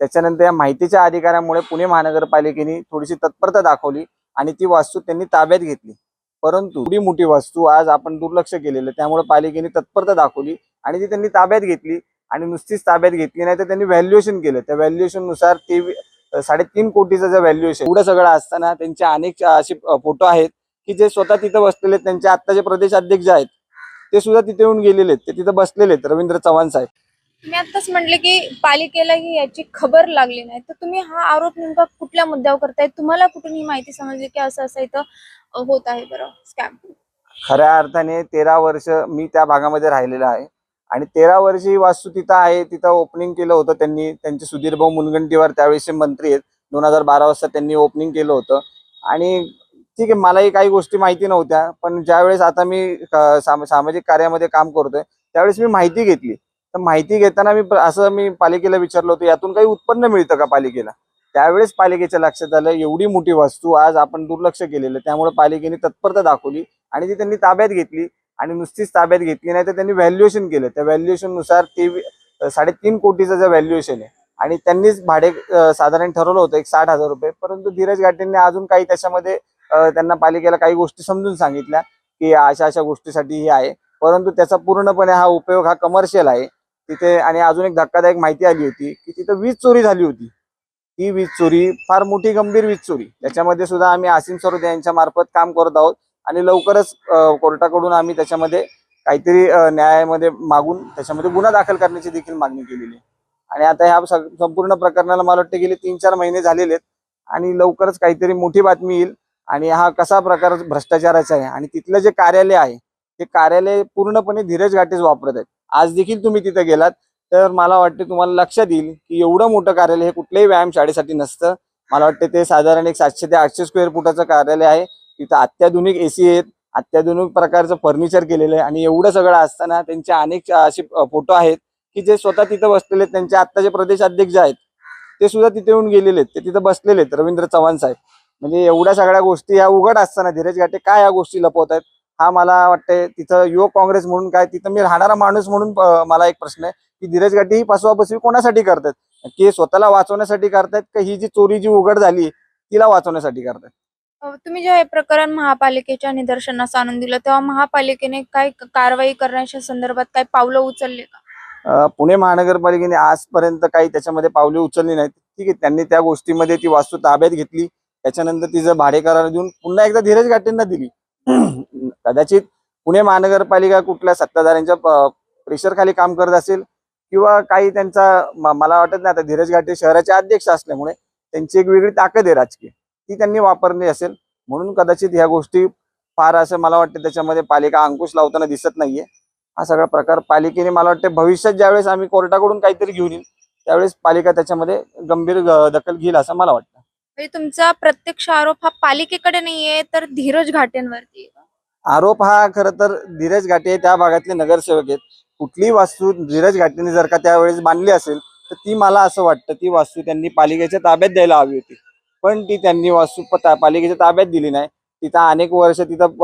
त्याच्यानंतर या माहितीच्या अधिकाऱ्यामुळे पुणे महानगरपालिकेने थोडीशी तत्परता दाखवली आणि ती वास्तू त्यांनी ताब्यात घेतली. परंतु थोडी मोठी वास्तू आज आपण दुर्लक्ष केलेलं त्यामुळे पालिकेने तत्परता दाखवली आणि ती त्यांनी ताब्यात घेतली आणि नुसतीच ताब्यात घेतली नाही तर त्यांनी व्हॅल्युएशन केलं. त्या व्हॅल्युएशननुसार ते साडेतीन कोटीचं जे व्हॅल्युएशन एवढं सगळं असताना त्यांचे अनेक असे फोटो आहेत की जे स्वतः तिथं बसलेले आहेत. त्यांचे आत्ताचे प्रदेश अध्यक्ष जे आहेत. ते सुद्धा तिथे येऊन गेलेले आहेत. ते तिथं बसलेले आहेत. रवींद्र चव्हाण साहेब. मी आताच म्हटले की पालिकेलाही याची खबर लागली नाही. तर तुम्ही हा आरोप नेमका कुठल्या मुद्द्यावर करताय? तुम्हाला कुठून ही माहिती समजली की असं असं इथं होत आहे बरं? स्कॅम खऱ्या अर्थाने तेरा वर्ष मी त्या भागामध्ये राहिलेला आहे. आणि तेरा वर्ष ही वास्तू तिथं आहे. तिथं ओपनिंग केलं होतं त्यांनी. त्यांचे सुधीर भाऊ मुनगंटीवार त्यावेळेसचे मंत्री आहेत. दोन हजार बारा वाजता त्यांनी ओपनिंग केलं होतं. आणि ठीक आहे मलाही काही गोष्टी माहिती नव्हत्या. पण ज्यावेळेस आता मी सामाजिक कार्यामध्ये काम करतोय त्यावेळेस मी माहिती घेतली. तर माहिती घेताना मी असं मी पालिकेला विचारलं होतं यातून काही उत्पन्न मिळतं का पालिकेला? त्यावेळेस पालिकेच्या लक्षात आलं एवढी मोठी वस्तू आज आपण दुर्लक्ष केलेलं त्यामुळे पालिकेने तत्परता दाखवली आणि ती त्यांनी ताब्यात घेतली आणि नुसतीच ताब्यात घेतली नाही तर त्यांनी व्हॅल्युएशन केलं. त्या व्हॅल्युएशननुसार ते साडेतीन कोटीचं जे व्हॅल्युएशन आहे आणि त्यांनीच भाडे साधारण ठरवलं होतं एक साठ हजार रुपये. परंतु धीरज घाटेंनी अजून काही त्याच्यामध्ये त्यांना पालिकेला काही गोष्टी समजून सांगितल्या की अशा अशा गोष्टीसाठी हे आहे. परंतु त्याचा पूर्णपणे हा उपयोग हा कमर्शियल आहे. तिथे आणि अजून एक धक्कादायक माहिती आली होती की तिथं वीज चोरी झाली होती. ही वीज चोरी फार मोठी गंभीर वीज चोरी. त्याच्यामध्ये सुद्धा आम्ही आसिम सरोदे यांच्या मार्फत काम करत आहोत आणि लवकरच कोर्टाकडून आम्ही त्याच्यामध्ये काहीतरी न्यायामध्ये मागून त्याच्यामध्ये गुन्हा दाखल करण्याची देखील मागणी केलेली आहे. आणि आता ह्या संपूर्ण प्रकरणाला मला वाटतं गेले तीन चार महिने झालेले आहेत आणि लवकरच काहीतरी मोठी बातमी येईल आणि हा कसा प्रकार भ्रष्टाचाराचा आहे आणि तिथलं जे कार्यालय आहे ते कार्यालय पूर्णपणे धीरज घाटेच वापरत आहेत. आज देखील तुम्ही तिथे गेलात. तर मला वाटते तुम्हाला लक्षात येईल की एवढं मोठं कार्यालय हे कुठल्याही व्यायामशाळेसाठी नसतं. मला वाटतं ते साधारण एक सातशे ते आठशे स्क्वेअर फुटाचं कार्यालय आहे. तिथं अत्याधुनिक एसी आहेत अत्याधुनिक प्रकारचं फर्निचर केलेलं आहे आणि एवढं सगळं असताना त्यांचे अनेक असे फोटो आहेत की जे स्वतः तिथं बसलेले आहेत. त्यांचे आत्ताचे प्रदेशाध्यक्ष जे आहेत. ते सुद्धा तिथे येऊन गेलेले आहेत. ते तिथं बसलेले आहेत. रवींद्र चव्हाण साहेब. म्हणजे एवढ्या सगळ्या गोष्टी या उघड असताना धीरज घाटे काय या गोष्टी लपवत आहेत हा मला वाटतंय तिथं युवक काँग्रेस म्हणून काय तिथं मी राहणारा माणूस म्हणून मला एक प्रश्न आहे की धीरज घाटे ही फसवाफसवी कोणासाठी करतात? की स्वतःला वाचवण्यासाठी करतायत का ही जी चोरी जी उघड झाली तिला वाचवण्यासाठी करतायत तुम्ही जेव्हा हे प्रकरण महापालिकेच्या निदर्शनास आणून दिलं तेव्हा महापालिकेने काय कारवाई करण्याच्या संदर्भात काय पावलं उचलले का? पुणे महानगरपालिकेने आजपर्यंत काही त्याच्यामध्ये पावले उचलली नाहीत. ठीक आहे त्यांनी त्या गोष्टीमध्ये ती वास्तू ताब्यात घेतली. त्याच्यानंतर तिचं भाडे करार देऊन पुन्हा एकदा धीरज घाटेंना दिली. कदाचित पुणे महानगरपालिका कुठल्या सत्ताधाऱ्यांच्या प्रेशर खाली काम करत असेल किंवा काही त्यांचा मला वाटत नाही आता धीरज घाटे शहराचे अध्यक्ष असल्यामुळे त्यांची एक वेगळी ताकद आहे राजकीय. ती त्यांनी वापरली असेल. म्हणून कदाचित ह्या गोष्टी फार असं मला वाटतं त्याच्यामध्ये पालिका अंकुश लावताना दिसत नाहीये. हा सगळा प्रकार पालिकेने मला वाटतं भविष्यात ज्यावेळेस आम्ही कोर्टाकडून काहीतरी घेऊन येईल त्यावेळेस पालिका त्याच्यामध्ये गंभीर दखल घेईल असं मला वाटतं. म्हणजे तुमचा प्रत्यक्ष आरोप हा पालिकेकडे नाहीये तर धीरज घाटेंवरती आहे. आरोप हा खर तर धीरज घाटे त्या भागातले नगरसेवक आहेत. कुठलीही वास्तू धीरज घाटेने जर का त्यावेळेस बांधली असेल तर ती मला असं वाटतं ती वास्तू त्यांनी पालिकेच्या ताब्यात द्यायला हवी होती. पण ती त्यांनी वास्तू पालिकेच्या ताब्यात दिली नाही. तिथं अनेक वर्ष तिथं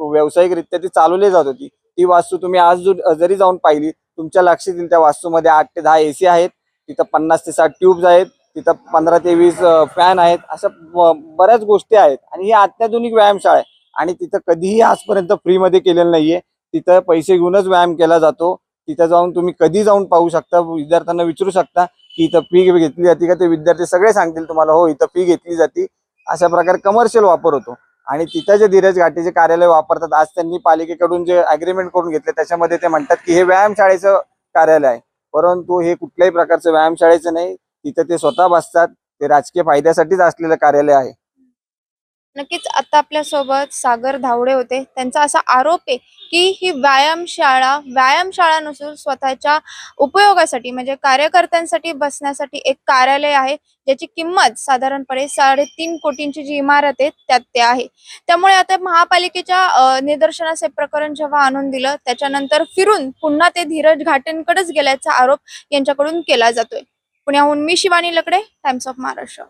व्यावसायिकरित्या ती चालवली जात होती. ती वास्तू तुम्ही आज जरी जाऊन पाहिली तुमच्या लक्षात येईल त्या वास्तूमध्ये आठ ते दहा एसी आहेत. तिथं पन्नास ते साठ ट्यूब्स आहेत. तिथं पंधरा ते वीस फॅन आहेत. अशा बऱ्याच गोष्टी आहेत. आणि ही अत्याधुनिक व्यायामशाळा आहे. आणि तिथं कधीही आजपर्यंत फ्रीमध्ये केलेलं नाहीये. तिथं पैसे घेऊनच व्यायाम केला जातो. तिथं जाऊन तुम्ही कधी जाऊन पाहू शकता विद्यार्थ्यांना विचारू शकता की इथं फी घेतली जाते का? ते विद्यार्थी सगळे सांगतील तुम्हाला हो इथं फी घेतली जाते. अशा प्रकारे कमर्शियल वापर होतो. आणि तिथं जे धीरज घाटेचे कार्यालय वापरतात आज त्यांनी पालिकेकडून जे अग्रीमेंट करून घेतले त्याच्यामध्ये ते म्हणतात की हे व्यायामशाळेचं कार्यालय आहे. परंतु हे कुठल्याही प्रकारचं व्यायामशाळेचं नाही. तिथं ते स्वतः बसतात. ते राजकीय फायद्यासाठीच असलेलं कार्यालय आहे. नक्कीच आता आपल्यासोबत सागर धावडे होते. त्यांचा असा आरोप आहे की ही व्यायामशाळा व्यायामशाळा नसून स्वतःच्या उपयोगासाठी म्हणजे कार्यकर्त्यांसाठी बसण्यासाठी एक कार्यालय आहे ज्याची किंमत साधारणपणे साडेतीन कोटींची जी इमारत आहे त्यात ते आहे. त्यामुळे आता महापालिकेच्या निदर्शनास हे प्रकरण जेव्हा आणून दिलं त्याच्यानंतर फिरून पुन्हा ते धीरज घाटेंकडेच गेल्याचा आरोप यांच्याकडून केला जातोय. पुण्याहून मी शिवानी लकडे टाइम्स ऑफ महाराष्ट्र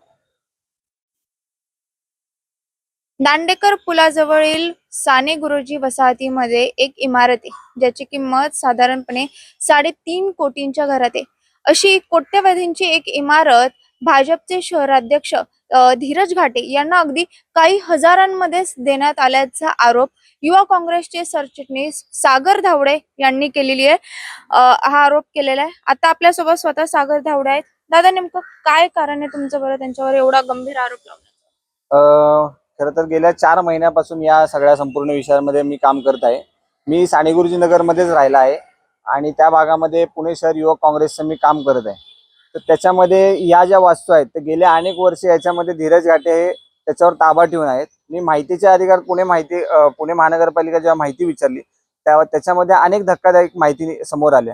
दांडेकर पुलाजवळील साने गुरुजी वसाहतीमध्ये एक इमारत आहे ज्याची किंमत साधारणपणे साडेतीन कोटींच्या घरात आहे. अशी कोट्यवधींची एक इमारत भाजपचे शहराध्यक्ष धीरज घाटे यांना अगदी काही हजारांमध्येच देण्यात आल्याचा आरोप युवा काँग्रेसचे सरचिटणीस सागर धावडे यांनी केलेली आहे. हा आरोप केलेला आहे. आता आपल्यासोबत स्वतः सागर धावडे आहेत. दादा नेमकं काय कारण आहे तुमचं बरं? त्यांच्यावर एवढा गंभीर आरोप लावला खरं तर गेल्या चार महिन्यापासून या सगळ्या संपूर्ण विषयांमध्ये मी काम करत आहे. मी साने गुरुजी नगरमध्येच राहिला आहे आणि त्या भागामध्ये पुणे शहर युवक काँग्रेसचं मी काम करत आहे. तर त्याच्यामध्ये या ज्या वास्तू आहेत तर गेल्या अनेक वर्ष याच्यामध्ये धीरज घाटे हे त्याच्यावर ताबा ठेवून आहेत. मी माहितीचे अधिकार पुणे माहिती पुणे महानगरपालिका जेव्हा माहिती विचारली तेव्हा त्याच्यामध्ये अनेक धक्कादायक माहिती समोर आल्या.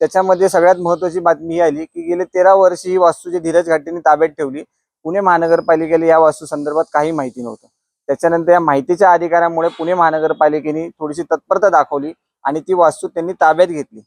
त्याच्यामध्ये सगळ्यात महत्वाची बातमी ही आली की गेले तेरा वर्ष ही वास्तू जी धीरज घाटेने ताब्यात ठेवली. पुणे महानगरपालिकेला या वास्तूसंदर्भात काही माहिती नव्हतं. त्याच्यानंतर या माहितीच्या अधिकारामुळे पुणे महानगरपालिकेने थोडीशी तत्परता दाखवली आणि ती वास्तू त्यांनी ताब्यात घेतली.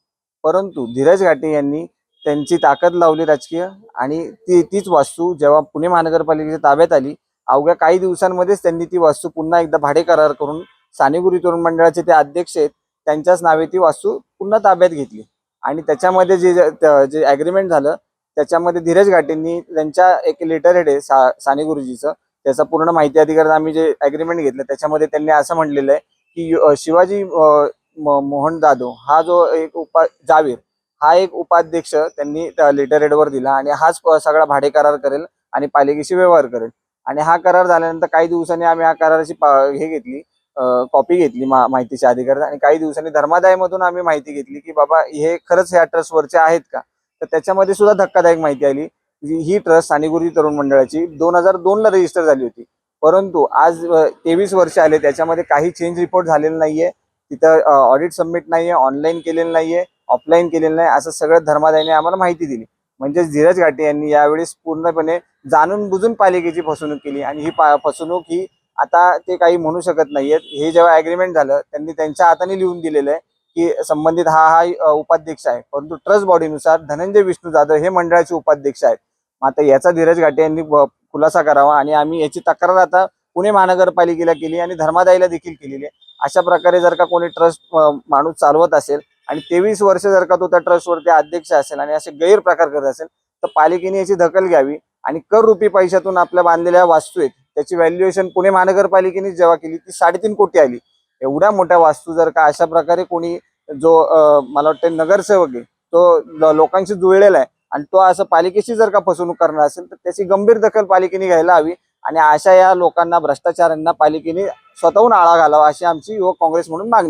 परंतु धीरज घाटे यांनी त्यांची ताकद लावली राजकीय आणि ती तीच वास्तू जेव्हा पुणे महानगरपालिकेच्या ताब्यात आली अवघ्या काही दिवसांमध्येच त्यांनी ती वास्तू पुन्हा एकदा भाडे करार करून सानेगुरी तरुण मंडळाचे ते अध्यक्ष आहेत त्यांच्याच नावे ती वास्तू पुन्हा ताब्यात घेतली. आणि त्याच्यामध्ये जे जे- ॲग्रीमेंट झालं त्याच्यामध्ये धीरज घाटेंनी त्यांच्या एक लेटर हेड आहे सा साने गुरुजीचं. त्याचा पूर्ण माहिती अधिकार आम्ही जे अग्रीमेंट घेतलं त्याच्यामध्ये त्यांनी असं म्हटलेलं आहे की शिवाजी मोहन जाधव हा जो एक उपा जावीर हा एक उपाध्यक्ष त्यांनी लेटर हेडवर दिला आणि हाच सगळा भाडे करार करेल आणि पालिकेशी व्यवहार करेल. आणि हा करार झाल्यानंतर काही दिवसांनी आम्ही हा कराराची पा- हे घेतली कॉपी घेतली मा- माहितीच्या अधिकार आणि काही दिवसांनी धर्मादायमधून आम्ही माहिती घेतली की बाबा हे खरंच ह्या ट्रस्टवरचे आहेत का? तर त्याच्यामध्ये सुद्धा धक्कादायक माहिती आली. ही ट्रस्ट सानेगुरुजी तरुण मंडळाची दोन हजार दोनला रजिस्टर झाली होती. परंतु आज तेवीस वर्ष आले त्याच्यामध्ये काही चेंज रिपोर्ट झालेला नाहीये. तिथं ऑडिट सबमिट नाहीये ऑनलाईन केलेलं नाहीये ऑफलाईन केलेलं नाही असं सगळं धर्मादायीने आम्हाला माहिती दिली. म्हणजेच धीरज घाटे यांनी यावेळेस पूर्णपणे जाणून बुजून पालिकेची फसवणूक केली. आणि ही पा- फसवणूक ही आता ते काही म्हणू शकत नाहीयेत. हे जेव्हा अग्रीमेंट झालं त्यांनी त्यांच्या हाताने लिहून दिलेलं आहे. की संबंधित हा हा उपाध्यक्ष आहे. परंतु ट्रस्ट बॉडीनुसार धनंजय विष्णू जाधव हे मंडळाचे उपाध्यक्ष आहेत. आता याचा धीरज घाटे यांनी खुलासा करावा आणि आम्ही याची तक्रार आता पुणे महानगरपालिकेला केली आणि धर्मादायीला देखील केलेली आहे. अशा प्रकारे जर का कोणी ट्रस्ट माणूस चालवत असेल आणि तेवीस वर्ष जर का तो त्या ट्रस्टवरती अध्यक्ष असेल आणि असे गैरप्रकार करत असेल तर पालिकेने याची दखल घ्यावी आणि कर रुपी पैशातून आपल्या बांधलेल्या वास्तू आहेत त्याची व्हॅल्युएशन पुणे महानगरपालिकेने जेव्हा केली ती साडेतीन कोटी आली. एवढ्या मोठ्या वास्तू जर का अशा प्रकारे कोणी जो मला वाटतं नगरसेवक आहे तो लोकांशी जुळलेला आहे आणि तो असं पालिकेशी जर का फसवणूक करणार असेल तर त्याची गंभीर दखल पालिकेने घ्यायला हवी आणि अशा या लोकांना भ्रष्टाचारांना पालिकेने स्वतःहून आळा घालावा अशी आमची युवक काँग्रेस म्हणून मागणी